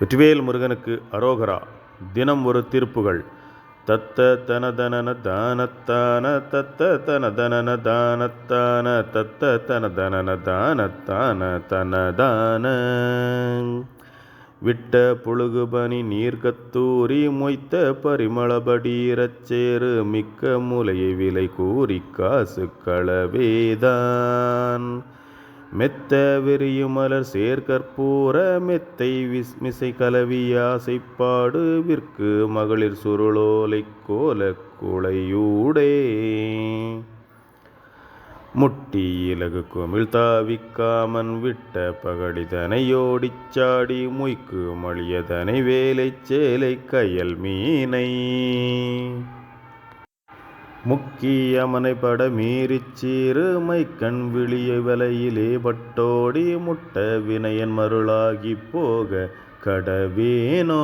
வெற்றிவேல் முருகனுக்கு அரோகரா. தினம் ஒரு திருப்புகள். தத்த தனதனன தானத்தான தத்த தனதனன தானத்தான தத்த தனதனன தானத்தான தனதான விட்ட புழுகுபனி நீர்கத்தூரி மொய்த்த பரிமளபடீரச் சேரு மிக்க மூலையை விலை கூறி காசு களவேதான். மெத்த விரியுமலர் சேர்கற்பூர மெத்தை விஸ் மிசை கலவிய ஆசைப்பாடு விற்கு மகளிர் சுருளோலை கோல குளையூடே. முட்டி இலகு குமிழ் தாவிக்காமன் விட்ட பகடிதனையோடிச் சாடி முய்க்கு மழியதனை வேலை சேலை கயல் மீனை. முக்கியமனை பட மீறிச் சீறு மைக்கண் விழிய வலையிலே பட்டோடி முட்ட வினயன் மருளாகி போக கடவேனோ?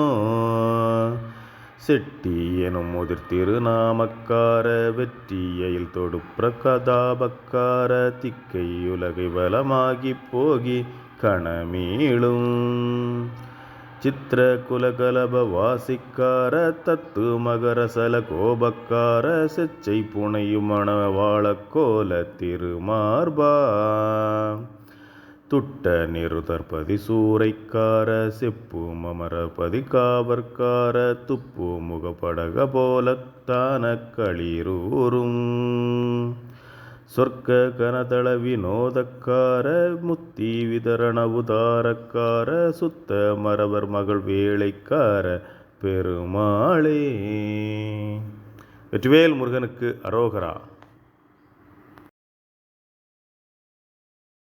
செட்டி எனும் முதிர் திருநாமக்கார வெற்றியையில் தொடுப்ர கதாபக்கார திக்கை உலகை வலமாகி போகி கணமீளும் சித்திரகுலகலபவாசிக்கார தத்து மகரசல கோபக்கார செச்சை புனையுமணவாள கோல திருமார்பா. துட்ட நிறுதற்பதி சூறைக்கார செப்பு மமரபதி காவற்கார துப்பு முகப்படக போலத்தான களீரூரும் சொர்க்க கனதள வினோதக்கார முத்தி விதரண உதாரக்கார சுத்த மரவர் மகள் வேலைக்கார பெருமாளே. வெற்றிவேல் முருகனுக்கு அரோகரா.